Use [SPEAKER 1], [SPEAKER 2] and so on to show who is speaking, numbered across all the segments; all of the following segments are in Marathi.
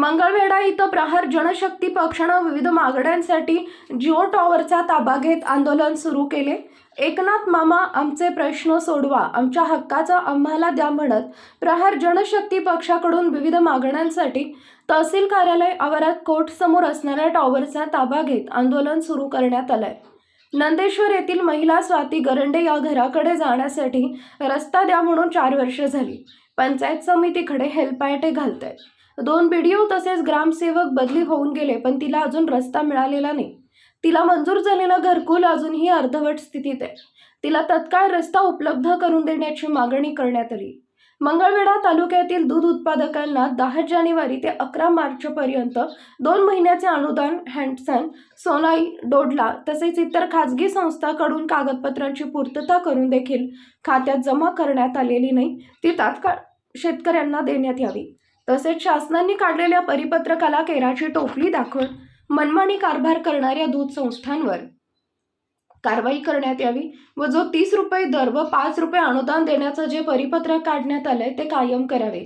[SPEAKER 1] मंगळवेढा इथं प्रहार जनशक्ती पक्षानं विविध मागण्यांसाठी जिओ टॉवरचा ताबा घेत आंदोलन सुरू केले. एकनाथ मामा आमचे प्रश्न सोडवा आमच्या हक्काचा आम्हाला द्या म्हणत प्रहार जनशक्ती पक्षाकडून विविध मागण्यांसाठी तहसील कार्यालय आवारात कोर्ट समोर असणाऱ्या टॉवरचा ताबा घेत आंदोलन सुरू करण्यात आलंय. नंदेश्वर येथील महिला स्वाती गरंडे या घराकडे जाण्यासाठी रस्ता द्या म्हणून चार वर्ष झाली. पंचायत समितीकडे हेलपायटे आहेत दोन बीडीओ तसेच ग्रामसेवक बदली होऊन गेले पण तिला अजून रस्ता मिळालेला नाही. तिला मंजूर झालेलं घरकुल अजूनही अर्धवट स्थितीत आहे. तिला तत्काळ रस्ता उपलब्ध करून देण्याची मागणी करण्यात आली. मंगळवेढा तालुक्यातील दूध उत्पादकांना दहा जानेवारी ते अकरा मार्चपर्यंत दोन महिन्याचे अनुदान हँडसन सोनाई डोडला तसेच इतर खाजगी संस्थांकडून कागदपत्रांची पूर्तता करून देखील खात्यात जमा करण्यात आलेली नाही ती तात्काळ शेतकऱ्यांना देण्यात यावी. तसेच शासनाने काढलेल्या परिपत्रकाला केराची टोपली दाखवून मनमानी कारभार करणाऱ्या दूध संस्थांवर कारवाई करण्यात यावी व जो तीस रुपये दर व पाच रुपये अनुदान देण्याचं जे परिपत्रक काढण्यात आलंय ते कायम करावे.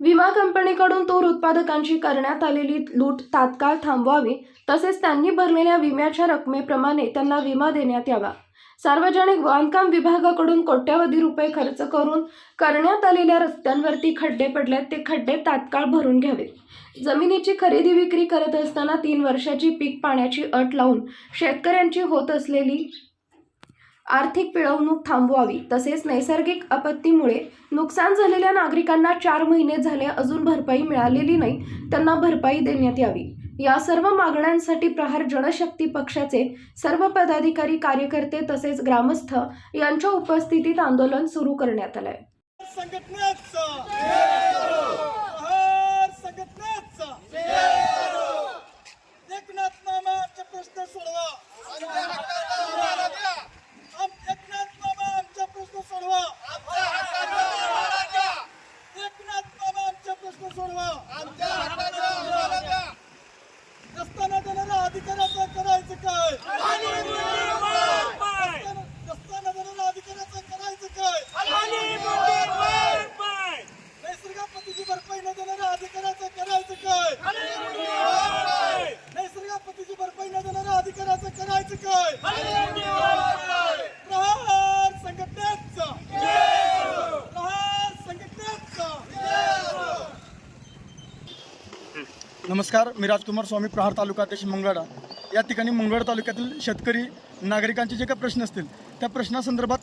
[SPEAKER 1] विमा कंपनीकडून तूर उत्पादकांची करण्यात आलेली लूट तात्काळ थांबवावी तसेच त्यांनी भरलेल्या विम्याच्या रकमेप्रमाणे त्यांना विमा देण्यात यावा. सार्वजनिक बांधकाम विभागाकडून कोट्यावधी रुपये खर्च करून करण्यात आलेल्या रस्त्यांवरती खड्डे पडल्यात ते खड्डे तात्काळ भरून घ्यावेत जमिनीची खरेदी विक्री करत असताना तीन वर्षाची पीक पाण्याची अट लावून शेतकऱ्यांची होत असलेली आर्थिक पिळवणूक थांबवावी. तसेच नैसर्गिक आपत्तीमुळे नुकसान झालेल्या नागरिकांना चार महिने झाले अजून भरपाई मिळालेली नाही त्यांना भरपाई देण्यात यावी. या सर्व मागण्यांसाठी प्रहार जनशक्ती पक्षाचे सर्व पदाधिकारी कार्यकर्ते तसेच ग्रामस्थ यांच्या उपस्थितीत आंदोलन सुरू करण्यात आलंय
[SPEAKER 2] संघटनेचा प्रहार संघटनेचा एकनाथ मामाचे प्रश्न सोडवा आम- एकनाथ मामा आमचा प्रश्न सोडवा एकनाथ मामा आमचा प्रश्न सोडवा रस्त्यानं देणाऱ्या अधिकाराचं करायचं काय रस्त्यानं रस्त्यानं देणाऱ्या अधिकाराचं करायचं काय नैसर्गिक आपत्तीची भरपाई न देणाऱ्या अधिकाराचं करायचं काय नैसर्गिक आपत्तीची भरपाई न देणाऱ्या अधिकाराचं करायचं काय प्रहार संघटनेचा प्रहार संघटनेचा
[SPEAKER 3] नमस्कार मी राजकुमार स्वामी प्रहार तालुका अध्यक्ष मंगळा या ठिकाणी मंगळ तालुक्यातील शेतकरी नागरिकांचे जे काही प्रश्न असतील त्या प्रश्नासंदर्भात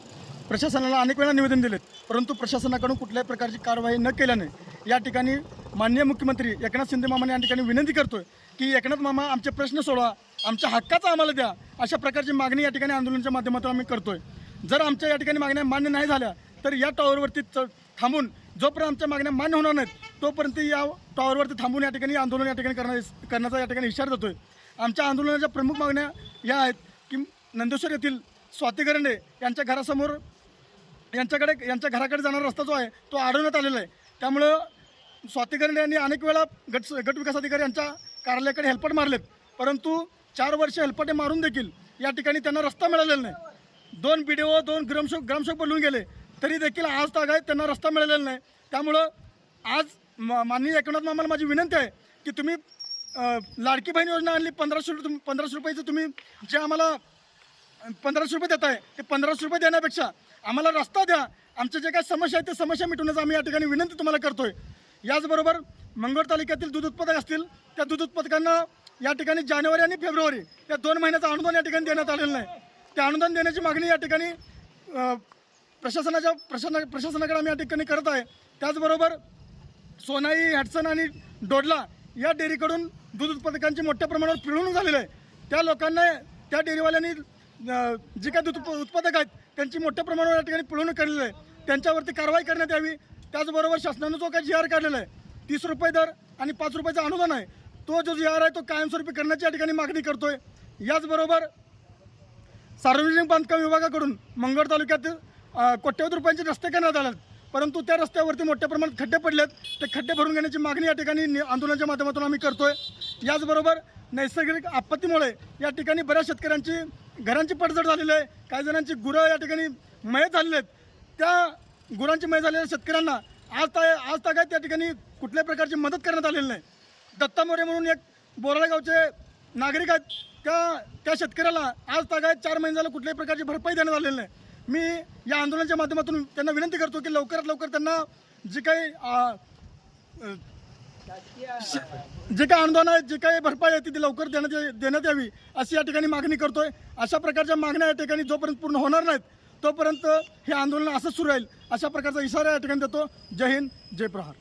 [SPEAKER 3] प्रशासनाला अनेक वेळा निवेदन दिलेत. परंतु प्रशासनाकडून कुठल्याही प्रकारची कारवाई न केल्याने या ठिकाणी माननीय मुख्यमंत्री एकनाथ शिंदे मामाने या ठिकाणी विनंती करतोय की एकनाथ मामा आमचे प्रश्न सोडवा आमच्या हक्काचा आम्हाला द्या. अशा प्रकारची मागणी या ठिकाणी आंदोलनाच्या माध्यमातून आम्ही करतोय. जर आमच्या या ठिकाणी मागण्या मान्य नाही झाल्या तर या टॉवरवरती थांबून जोपर्यंत आमच्या मागण्या मान्य होणार नाहीत तोपर्यंत या टॉवरवरती थांबून या ठिकाणी आंदोलन या ठिकाणी करण्या करण्याचा या ठिकाणी इशारा आहे आमच्या आंदोलनाच्या प्रमुख मागण्या या आहेत की नंदेश्वर येथील स्वाती गरंडे यांच्या घरासमोर यांच्याकडे यांच्या घराकडे जाणारा रस्ता जो आहे तो अडवण्यात आलेला आहे. त्यामुळं स्वाती गरंडे यांनी अनेक वेळा गट गट विकास अधिकारी यांच्या कार्यालयाकडे हेल्पट मारलेत. परंतु चार वर्ष हेल्पटे मारून देखील या ठिकाणी त्यांना रस्ता मिळालेला नाही. दोन बी डी ओ दोन ग्रामसेवक ग्रामसेवक बोलून गेले. तरी देखील आज तागायत त्यांना रस्ता मिळालेला नाही. त्यामुळं आज म माननीय एकनाथ मामाला माझी विनंती आहे की तुम्ही लाडकी बहीण योजना आणली पंधराशे रुपये तुम- पंधराशे रुपयाचं तुम्ही जे आम्हाला पंधराशे रुपये देत आहे ते पंधराशे रुपये देण्यापेक्षा आम्हाला रस्ता द्या. आमच्या जे काही समस्या आहेत ते समस्या मिटवण्याचा आम्ही या ठिकाणी विनंती तुम्हाला करतोय. याचबरोबर मंगळ तालुक्यातील दूध उत्पादक असतील त्या दूध उत्पादकांना या ठिकाणी जानेवारी आणि फेब्रुवारी या दोन महिन्याचं अनुदान या ठिकाणी देण्यात आलेलं नाही. ते अनुदान देण्याची मागणी या ठिकाणी प्रशासनाच्या प्रशासना प्रशासनाकडे आम्ही या ठिकाणी करत आहे. त्याचबरोबर सोनाई हॅटसन आणि डोडला या डेअरीकडून दूध उत्पादकांची मोठ्या प्रमाणावर पिळवणूक झालेलं आहे. त्या लोकांना त्या डेअरीवाल्यांनी जे काही दूध उत्पादक आहेत त्यांची मोठ्या प्रमाणावर या ठिकाणी पिळवणूक केलेली आहे. त्यांच्यावरती कारवाई करण्यात यावी. त्याचबरोबर शासनानं जो काही जी आर काढलेला आहे तीस रुपये दर आणि पाच रुपयाचं अनुदान आहे तो जो जी आर आहे तो कायमस्वरूपी करण्याची या ठिकाणी मागणी करतोय. याचबरोबर सार्वजनिक बांधकाम विभागाकडून मंगळ तालुक्यात कोट्यवधी रुपयांचे रस्ते करण्यात आले परंतु त्या रस्त्यावरती मोठ्या प्रमाणात खड्डे पडलेत. ते खड्डे भरून घेण्याची मागणी या ठिकाणी आंदोलनाच्या माध्यमातून आम्ही करतोय. याचबरोबर नैसर्गिक आपत्तीमुळे या ठिकाणी बऱ्याच शेतकऱ्यांची घरांची पडझड झालेली आहे. काही जणांची गुरं या ठिकाणी मय झालेली आहेत. त्या गुरांची मय झालेल्या शेतकऱ्यांना आज ता आज तागाय त्या ठिकाणी कुठल्याही प्रकारची मदत करण्यात आलेली नाही. दत्ता मोरे म्हणून एक बोराळा गावचे नागरिक आहेत. त्या त्या शेतकऱ्याला आज तागायत चार महिने झालं कुठल्याही प्रकारची भरपाई देण्यात आलेली नाही. मी या आंदोलनाच्या माध्यमातून त्यांना विनंती करतो की लवकरात लवकर त्यांना जी काही जे काही आंदोलन आहे जे काही भरपाई आहे ती लवकर देण्यात देण्यात यावी अशी या ठिकाणी मागणी करतोय. अशा प्रकारच्या मागण्या या ठिकाणी जोपर्यंत पूर्ण होणार नाहीत तोपर्यंत हे आंदोलन असंच सुरू राहील अशा प्रकारचा इशारा या ठिकाणी देतो. जय हिंद जय प्रहार.